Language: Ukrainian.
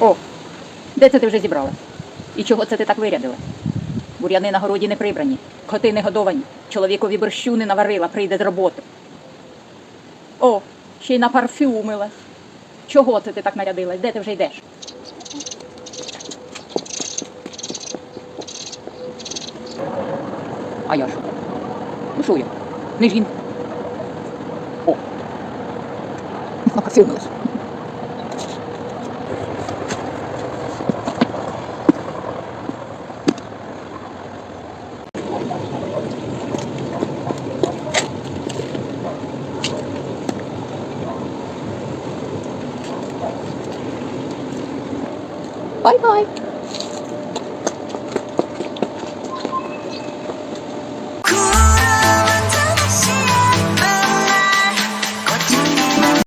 О, де це ти вже зібрала? І чого це ти так вирядила? Бур'яни на городі не прибрані, коти не годовані, чоловікові борщу не наварила, прийде з роботи. О, ще й напарфюмилась. Чого це ти так нарядилась? Де ти вже йдеш? А я що? Ну що я? Не жінка. О. Напарфюмилась. Bye bye.